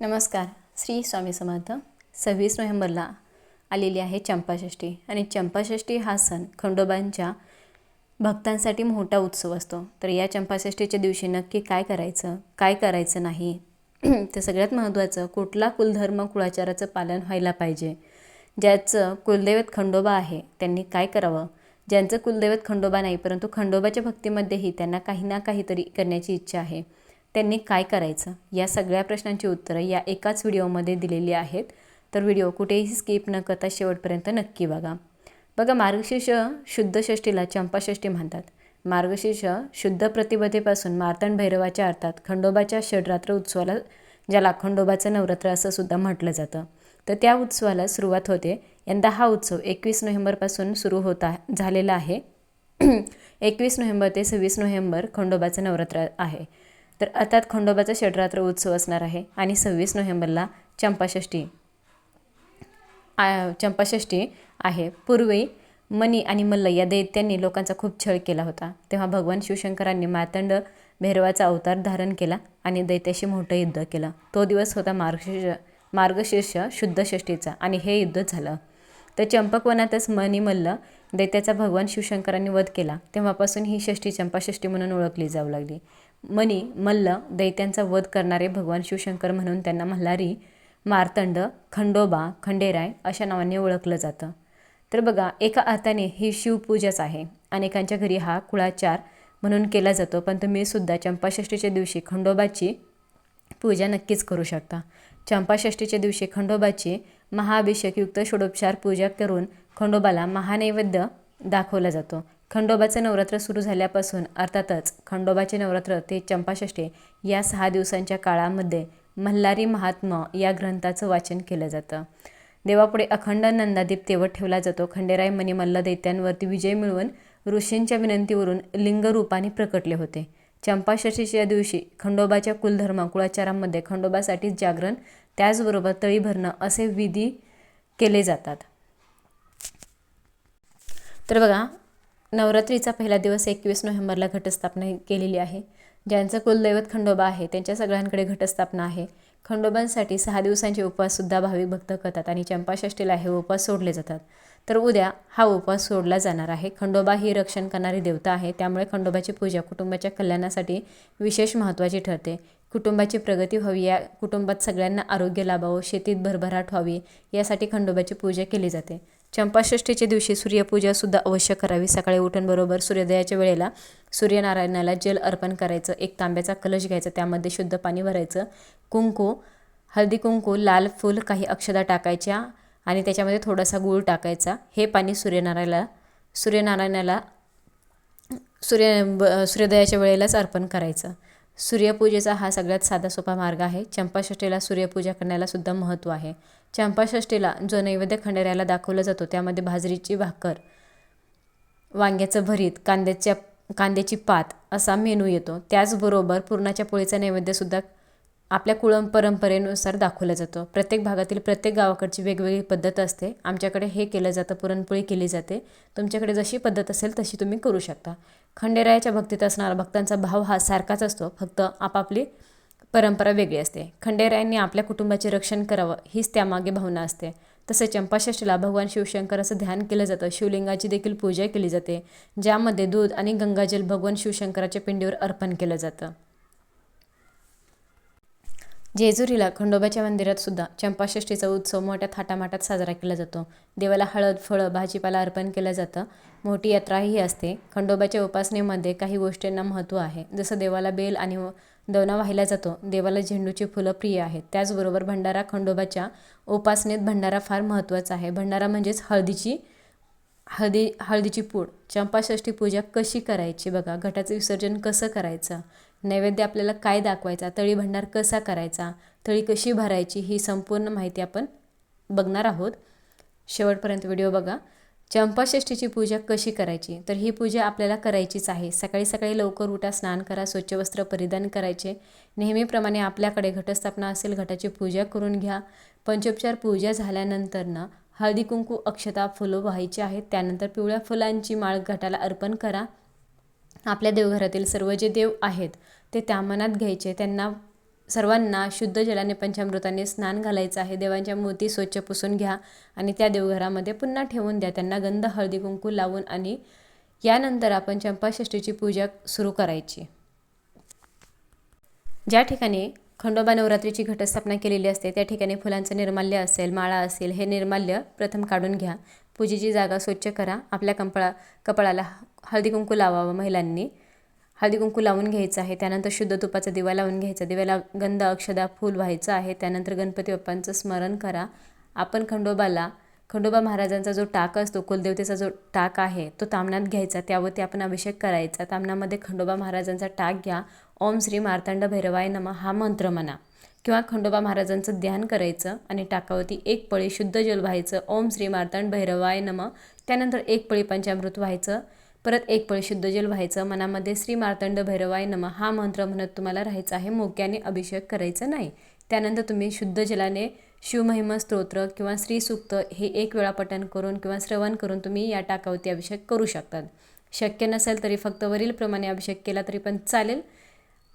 नमस्कार. श्री स्वामी समर्थ. सव्वीस नोव्हेंबरला आलेली आहे चंपाषष्ठी आणि चंपाषष्ठी हा सण खंडोबांच्या भक्तांसाठी मोठा उत्सव असतो. तर या चंपाषष्ठीच्या दिवशी नक्की काय करायचं काय करायचं नाही तर सगळ्यात महत्त्वाचं कुठला कुलधर्म कुळाचाराचं पालन व्हायला पाहिजे ज्याचं कुलदैवत खंडोबा आहे त्यांनी काय करावं? ज्यांचं कुलदैवत खंडोबा नाही परंतु खंडोबाच्या भक्तीमध्येही त्यांना काही ना काहीतरी करण्याची इच्छा आहे. त्यांनी काय करायचं? या सगळ्या प्रश्नांची उत्तरं या एकाच व्हिडिओमध्ये दिलेली आहेत. तर व्हिडिओ कुठेही स्किप न करता शेवटपर्यंत नक्की बघा. बघा मार्गशीर्ष शुद्ध षष्टीला चंपाषष्ठी म्हणतात. मार्गशीर्ष शुद्ध प्रतिपदेपासून मार्तंड भैरवाच्या अर्थात खंडोबाच्या षडरात्र उत्सवाला ज्याला खंडोबाचं नवरात्र असं सुद्धा म्हटलं जातं. तर त्या उत्सवाला सुरुवात होते. यंदा हा उत्सव एकवीस नोव्हेंबरपासून सुरू होता झालेला आहे. एकवीस नोव्हेंबर ते सव्वीस नोव्हेंबर खंडोबाचं नवरात्र आहे. तर अर्थात खंडोबाचा षडरात्र उत्सव असणार आहे आणि सव्वीस नोव्हेंबरला चंपाषष्ठी चंपाषष्ठी आहे. पूर्वी मनी आणि मल्ल या दैत्यांनी लोकांचा खूप छळ केला होता. तेव्हा भगवान शिवशंकरांनी मातंड भैरवाचा अवतार धारण केला आणि दैत्याशी मोठं युद्ध केलं. तो दिवस होता मार्गशीर्ष मार्गशीर्ष शुद्ध षष्टीचा आणि हे युद्ध झालं. तर चंपकवनातच मणिमल्ल दैत्याचा भगवान शिवशंकरांनी वध केला. तेव्हापासून ही षष्ठी चंपाषष्ठी म्हणून ओळखली जाऊ लागली. मनी मल्ल दैत्यांचा वध करणारे भगवान शिवशंकर म्हणून त्यांना मल्हारी मार्तंड खंडोबा खंडेराय अशा नावाने ओळखलं जातं. तर बघा एका अर्थाने ही शिवपूजाच आहे. अनेकांच्या घरी हा कुळाचार म्हणून केला जातो पण तुम्ही सुद्धा चंपाषष्ठीच्या दिवशी खंडोबाची पूजा नक्कीच करू शकता. चंपाषष्ठीच्या दिवशी खंडोबाची महाअभिषेकयुक्त षोडोपचार पूजा करून खंडोबाला महानैवेद्य दाखवला जातो. खंडोबाचं नवरात्र सुरू झाल्यापासून अर्थातच खंडोबाचे नवरात्र ते चंपाषष्ठी या सहा दिवसांच्या काळामध्ये मल्हारी महात्म या ग्रंथाचं वाचन केलं जातं. देवापुढे अखंड नंदादीप तेवत ठेवला जातो. खंडेराय मणिमल्ल दैत्यांवरती विजय मिळवून ऋषींच्या विनंतीवरून लिंगरूपाने प्रकटले होते. चंपाषष्ठीच्या दिवशी खंडोबाच्या कुलधर्मा कुळाचारांमध्ये खंडोबासाठी जागरण त्याचबरोबर तळी भरणं असे विधी केले जातात. तर बघा नवरात्रीचा पहिला दिवस एकवीस नोव्हेंबरला घटस्थापना केलेली आहे. ज्यांचं कुलदैवत खंडोबा आहे त्यांच्या सगळ्यांकडे घटस्थापना आहे. खंडोबांसाठी सहा दिवसांचे उपवाससुद्धा भाविक भक्त करतात आणि चंपाषष्टीला हे उपवास सोडले जातात. तर उद्या हा उपवास सोडला जाणार आहे. खंडोबा ही रक्षण करणारी देवता आहे त्यामुळे खंडोबाची पूजा कुटुंबाच्या कल्याणासाठी विशेष महत्त्वाची ठरते. कुटुंबाची प्रगती व्हावी या कुटुंबात सगळ्यांना आरोग्य लाभावं शेतीत भरभराट व्हावी यासाठी खंडोबाची पूजा केली जाते. चंपाषष्ठीच्या दिवशी सूर्यपूजासुद्धा अवश्य करावी. सकाळी उठून बरोबर सूर्योदयाच्या वेळेला सूर्यनारायणाला जल अर्पण करायचं. एक तांब्याचा कलश घ्यायचा. त्यामध्ये शुद्ध पाणी भरायचं. कुंकू हळदी कुंकू लाल फूल काही अक्षदा टाकायच्या आणि त्याच्यामध्ये थोडासा गूळ टाकायचा. हे पाणी सूर्यनारायणाला सूर्यनारायणाला सूर्य ब सूर्योदयाच्या वेळेलाच अर्पण करायचं. सूर्यपूजेचा हा सगळ्यात साधा सोपा मार्ग आहे. चंपाषष्ठीला सूर्यपूजा करण्याला सुद्धा महत्त्व आहे. चंपाषष्ठीला जो नैवेद्य खंडेऱ्याला दाखवला जातो त्यामध्ये भाजरीची भाकर वांग्याचं भरीत कांद्याच्या कांद्याची पात असा मेनू येतो. त्याचबरोबर पुरणाच्या पोळीचा नैवेद्यसुद्धा आपल्या कुळम परंपरेनुसार दाखवला जातो. प्रत्येक भागातील प्रत्येक गावाकडची वेगवेगळी पद्धत असते. आमच्याकडे हे केलं जातं पुरणपोळी केली जाते. तुमच्याकडे जशी पद्धत असेल तशी तुम्ही करू शकता. खंडेरायाच्या भक्तीत असणारा भक्तांचा भाव हा सारखाच असतो. फक्त आपापली परंपरा वेगळी असते. खंडेरायांनी आपल्या कुटुंबाचे रक्षण करावं हीच त्यामागे भावना असते. तसे चंपाषष्टीला भगवान शिवशंकराचं ध्यान केलं जातं. शिवलिंगाची देखील पूजा केली जाते ज्यामध्ये दूध आणि गंगाजल भगवान शिवशंकराच्या पिंडीवर अर्पण केलं जातं. जेजुरीला खंडोबाच्या मंदिरात सुद्धा चंपाषष्ठीचा उत्सव मोठ्या थाटामाटात साजरा केला जातो. देवाला हळद फळं भाजीपाला अर्पण केलं जातं. मोठी यात्राही असते. खंडोबाच्या उपासनेमध्ये काही गोष्टींना महत्त्व आहे. जसं देवाला बेल आणि दवना वाहिला जातो. देवाला झेंडूची फुलं प्रिय आहेत. त्याचबरोबर भंडारा खंडोबाच्या उपासनेत भंडारा फार महत्त्वाचा आहे. भंडारा म्हणजेच हळदीची हळदी हळदीची पूड. चंपाषष्ठी पूजा कशी करायची बघा? घटाचं विसर्जन कसं करायचं? नैवेद्य आपल्याला काय दाखवायचा तळी भंडार कसा करायचा तळी कशी भरायची ही संपूर्ण माहिती आपण बघणार आहोत. शेवटपर्यंत व्हिडिओ बघा. चंपाषष्ठीची पूजा कशी करायची? तर ही पूजा आपल्याला करायचीच आहे. सकाळी सकाळी लवकर उठा स्नान करा स्वच्छ वस्त्र परिधान करायचे. नेहमीप्रमाणे आपल्याकडे घटस्थापना असेल घटाची पूजा करून घ्या. पंचोपचार पूजा झाल्यानंतरनं हळदी कुंकू अक्षता फुलं व्हायची आहेत. त्यानंतर पिवळ्या फुलांची माळ घटाला अर्पण करा. आपल्या देवघरातील सर्व जे देव आहेत ते त्या मनात घ्यायचे. त्यांना सर्वांना शुद्ध जलाने पंचामृताने स्नान घालायचं आहे. देवांच्या मूर्ती स्वच्छ पुसून घ्या आणि त्या देवघरामध्ये पुन्हा ठेवून द्या. त्यांना गंध हळदी कुंकू लावून आणि यानंतर आपण चंपाषष्ठीची पूजा सुरू करायची. ज्या ठिकाणी खंडोबा नवरात्रीची घटस्थापना केलेली असते त्या ठिकाणी फुलांचं निर्माल्य असेल माळा असेल हे निर्माल्य प्रथम काढून घ्या. पूजेची जागा स्वच्छ करा. आपल्या कंपळा कपाळाला हळदी कुंकू लावावं महिलांनी. हळदी कुंकू लावून घ्यायचं आहे. त्यानंतर शुद्ध तुपाचा दिवा लावून घ्यायचा. दिव्याला गंध अक्षदा फूल व्हायचं आहे. त्यानंतर गणपती बाप्पांचं स्मरण करा. आपण खंडोबाला खंडोबा महाराजांचा जो टाक असतो कुलदेवतेचा जो टाक आहे तो तामणात घ्यायचा. त्यावरती आपण अभिषेक करायचा. तामणामध्ये खंडोबा महाराजांचा टाक घ्या. ओम श्री मार्तंड भैरवाय नम. हा मंत्र म्हणा. किंवा खंडोबा महाराजांचं ध्यान करायचं आणि टाकावरती एक पळी शुद्ध जल व्हायचं. ओम श्री मार्तंड भैरवाय नम. त्यानंतर एक पळी पंचामृत व्हायचं. परत एक पळी शुद्ध जल व्हायचं. मनामध्ये श्री मार्तंड भैरवाय नम हा मंत्र म्हणत तुम्हाला राहायचं आहे. मोक्याने अभिषेक करायचं नाही. त्यानंतर तुम्ही शुद्ध जलाने शिवमहिमा स्तोत्र किंवा श्रीसूक्त हे एक वेळा पठण करून किंवा श्रवण करून तुम्ही या टाकावरती अभिषेक करू शकतात. शक्य नसेल तरी फक्त वरीलप्रमाणे अभिषेक केला तरी पण चालेल.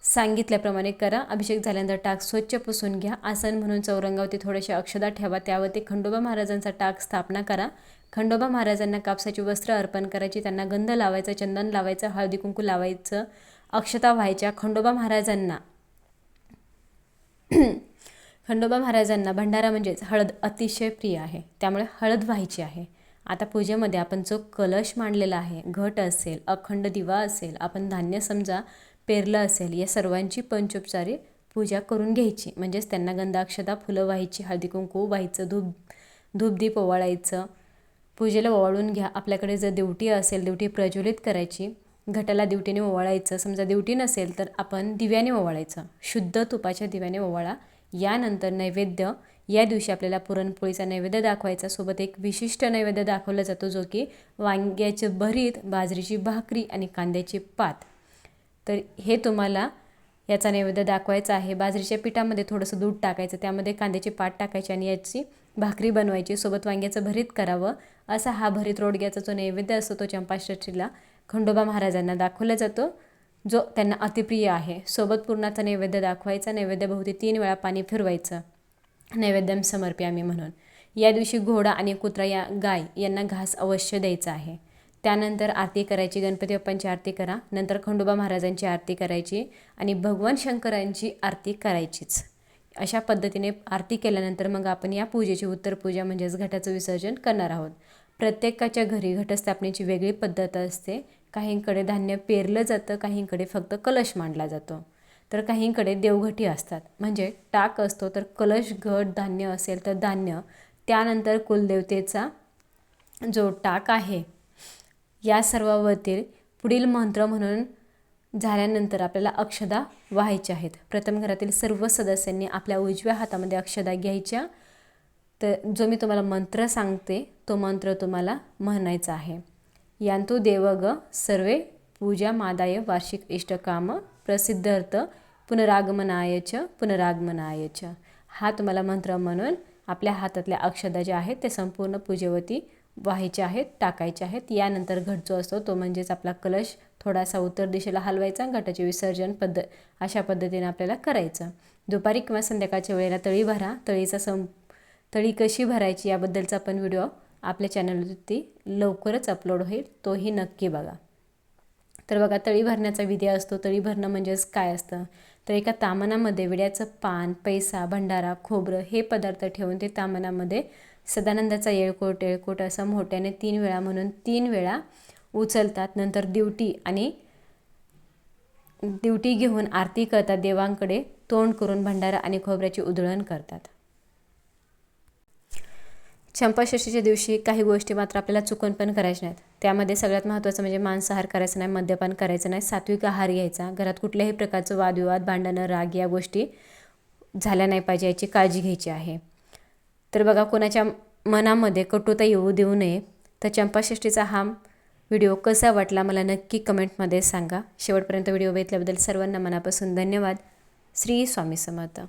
सांगितल्याप्रमाणे करा. अभिषेक झाल्यानंतर टाक स्वच्छ पुसून घ्या. आसन म्हणून चौरंगावरती थोडेसे अक्षदा ठेवा. त्यावरती खंडोबा महाराजांचा टाक स्थापना करा. खंडोबा महाराजांना कापसाची वस्त्र अर्पण करायची. त्यांना गंध लावायचा चंदन लावायचं हळदी कुंकू लावायचं अक्षता व्हायच्या. खंडोबा महाराजांना खंडोबा महाराजांना भंडारा म्हणजेच हळद अतिशय प्रिय आहे. त्यामुळे हळद व्हायची आहे. आता पूजेमध्ये आपण जो कलश मांडलेला आहे घट असेल अखंड दिवा असेल आपण धान्य समजा पेरलं असेल या सर्वांची पंचोपचारी पूजा करून घ्यायची. म्हणजेच त्यांना गंधाक्षता फुलं व्हायची हळदी कुंकू व्हायचं धूप धूपदीप ओवाळायचं पूजेला ओवाळून घ्या. आपल्याकडे जर दिवटी असेल दिवटी प्रज्वलित करायची घटाला दिवटीने ओवाळायचं. समजा दिवटी नसेल तर आपण दिव्याने ओवाळायचं. शुद्ध तुपाच्या दिव्याने ओवाळा. यानंतर नैवेद्य. या दिवशी आपल्याला पुरणपोळीचा नैवेद्य दाखवायचा. सोबत एक विशिष्ट नैवेद्य दाखवला जातो जो की वांग्याचं भरीत बाजरीची भाकरी आणि कांद्याची पात. तर हे तुम्हाला याचा नैवेद्य दाखवायचा आहे. बाजरीच्या पिठामध्ये थोडंसं दूध टाकायचं त्यामध्ये कांद्याची पाट टाकायची आणि याची भाकरी बनवायची. सोबत वांग्याचं भरीत करावं. असा हा भरीत रोडग्याचा जो नैवेद्य असतो तो चंपाष्टीला खंडोबा महाराजांना दाखवला जातो. जो त्यांना अतिप्रिय आहे. सोबत पूर्णाचा नैवेद्य दाखवायचा. नैवेद्यभोवती तीन वेळा पाणी फिरवायचं. नैवेद्यम समर्प्यामी म्हणून. या दिवशी घोडा आणि कुत्रा या गाय यांना घास अवश्य द्यायचा आहे. त्यानंतर आरती करायची गणपती बाप्पांची आरती करा नंतर खंडोबा महाराजांची आरती करायची आणि भगवान शंकरांची आरती करायचीच. अशा पद्धतीने आरती केल्यानंतर मग आपण या पूजेची उत्तर पूजा म्हणजेच घटाचं विसर्जन करणार आहोत. प्रत्येकाच्या घरी घटस्थापनेची वेगळी पद्धत असते. काहींकडे धान्य पेरलं जातं काहींकडे फक्त कलश मांडला जातो. तर काहींकडे देवघटी असतात. म्हणजे टाक असतो तर कलश घट धान्य असेल तर धान्य. त्यानंतर कुलदेवतेचा जो टाक आहे या सर्वावरील पुढील मंत्र म्हणून झाल्यानंतर आपल्याला अक्षदा व्हायच्या आहेत. प्रथम घरातील सर्व सदस्यांनी आपल्या उजव्या हातामध्ये अक्षदा घ्यायच्या. तर जो मी तुम्हाला मंत्र सांगते तो मंत्र तुम्हाला म्हणायचा आहे. यांतू देवग सर्वे पूजा मादाय वार्षिक इष्टकाम प्रसिद्धार्थ पुनरागमनायच पुनरागमनायच हा तुम्हाला मंत्र म्हणून आपल्या हातातल्या अक्षदा ज्या आहेत ते संपूर्ण पूजेवरती व्हायचे आहेत टाकायचे आहेत. यानंतर घट जो असतो तो म्हणजेच आपला कलश थोडासा उत्तर दिशेला हलवायचा घटाचे विसर्जन पद्ध अशा पद्धतीने आपल्याला करायचं. दुपारी किंवा संध्याकाळच्या वेळेला तळी भरा. तळीचा सं तळी कशी भरायची याबद्दलचा पण व्हिडिओ आपल्या चॅनलवरती लवकरच अपलोड होईल. तोही नक्की बघा. तर बघा तळी भरण्याचा विधी असतो. तळी भरणं म्हणजेच काय असतं? तर एका तामनामध्ये विड्याचं पान पैसा भंडारा खोबरं हे पदार्थ ठेवून ते तामनामध्ये सदानंदाचा येळकोट येळकोट असं मोठ्याने तीन वेळा म्हणून तीन वेळा उचलतात. नंतर दिवटी आणि दिवटी घेऊन आरती करतात. देवांकडे तोंड करून भंडारा आणि खोबऱ्याची उधळण करतात. चंपाषष्ठीच्या दिवशी काही गोष्टी मात्र आपल्याला चुकून पण करायच्या नाहीत. त्यामध्ये सगळ्यात महत्त्वाचं म्हणजे मांसाहार करायचं नाही मद्यपान करायचं नाही सात्विक आहार घ्यायचा. घरात कुठल्याही प्रकारचं वादविवाद भांडणं राग या गोष्टी झाल्या नाही पाहिजे याची काळजी घ्यायची आहे. तर बघा कोणाच्या मनामध्ये कटुता येऊ देऊ नये तर चंपाषष्ठीचा हा व्हिडिओ कसा वाटला मला नक्की कमेंटमध्ये सांगा. शेवटपर्यंत व्हिडिओ बघितल्याबद्दल सर्वांना मनापासून धन्यवाद. श्री स्वामी समर्थ.